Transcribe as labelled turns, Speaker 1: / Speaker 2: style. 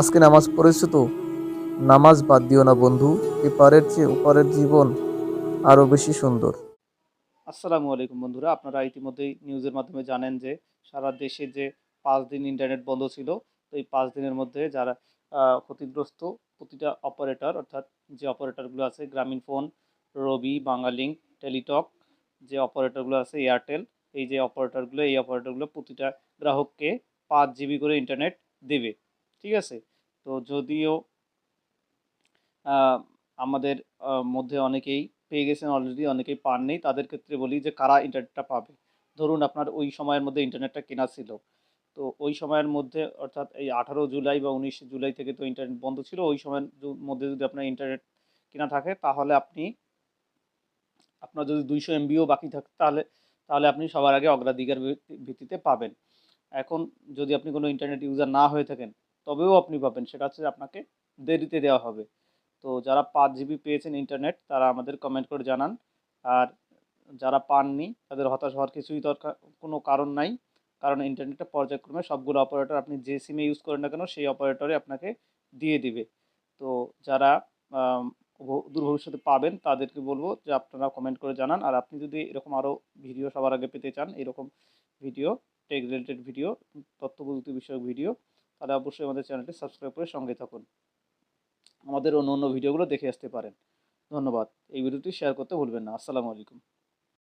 Speaker 1: আজকে নামাজ পড়েছো তো? নামাজ বাদ দিও না বন্ধু, এপারের চেয়ে ওপারের জীবন আরও বেশি সুন্দর।
Speaker 2: আসসালামু আলাইকুম বন্ধুরা, আপনারা ইতিমধ্যেই নিউজের মাধ্যমে জানেন যে সারা দেশে যে পাঁচ দিন ইন্টারনেট বন্ধ ছিল, তো এই পাঁচ দিনের মধ্যে যারা ক্ষতিগ্রস্ত প্রতিটা অপারেটর, অর্থাৎ যে অপারেটরগুলো আছে, গ্রামীণ ফোন, রবি বাংলালিংক টেলিটক, যে অপারেটরগুলো আছে, এয়ারটেল, এই যে অপারেটরগুলো, এই অপারেটরগুলো প্রতিটা গ্রাহককে পাঁচ জিবি করে ইন্টারনেট দেবে। ঠিক আছে? তো যদিও আমাদের মধ্যে অনেকেই পেয়ে গেছেন অলরেডি অনেকেই পান নেই, তাদের ক্ষেত্রে বলি যে কারা ইন্টারনেটটা পাবে? ধরুন আপনার ওই সময়ের মধ্যে ইন্টারনেটটা কেনা ছিল। তো ওই সময়ের মধ্যে, অর্থাৎ এই আঠারো জুলাই বা উনিশ জুলাই থেকে তো ইন্টারনেট বন্ধ ছিল, ওই সময়ের মধ্যে যদি আপনার ইন্টারনেট কেনা থাকে, তাহলে আপনি, আপনার যদি দুইশো এমবিও বাকি থাকে, তাহলে তাহলে আপনি সবার আগে অগ্রাধিকার ভিত্তি- ভিত্তিতে পাবেন। এখন যদি আপনি কোনো ইন্টারনেট ইউজার না হয়ে থাকেন তবেও আপনি পাবেন। সেটা হচ্ছে আপনাকে দেরিতে দেওয়া হবে। তো যারা পাঁচ জিবি পেয়েছেন ইন্টারনেট তারা আমাদের কমেন্ট করে জানান। আর যারা পাননি, তাদের হতাশ হওয়ার কিছুই দরকার, কোনো কারণ নাই। কারণ ইন্টারনেটটা পর্যায়ক্রমে সবগুলো অপারেটর আপনি যে সিমে ইউজ করেন না কেন, সেই অপারেটরে আপনাকে দিয়ে দিবে। তো যারা দূর ভবিষ্যতে পাবেন, তাদেরকে বলব যে আপনারা কমেন্ট করে জানান। আর আপনি যদি এরকম আরও ভিডিও সবার আগে পেতে চান, এরকম ভিডিও টেক রিলেটেড ভিডিও তথ্য প্রযুক্তি বিষয়ক ভিডিও তাহলে অবশ্যই আমাদের চ্যানেলটি সাবস্ক্রাইব করে সঙ্গে থাকুন। আমাদের অন্য অন্য ভিডিওগুলো দেখে আসতে পারেন। ধন্যবাদ। এই ভিডিওটি শেয়ার করতে ভুলবেন না। আসসালামু আলাইকুম।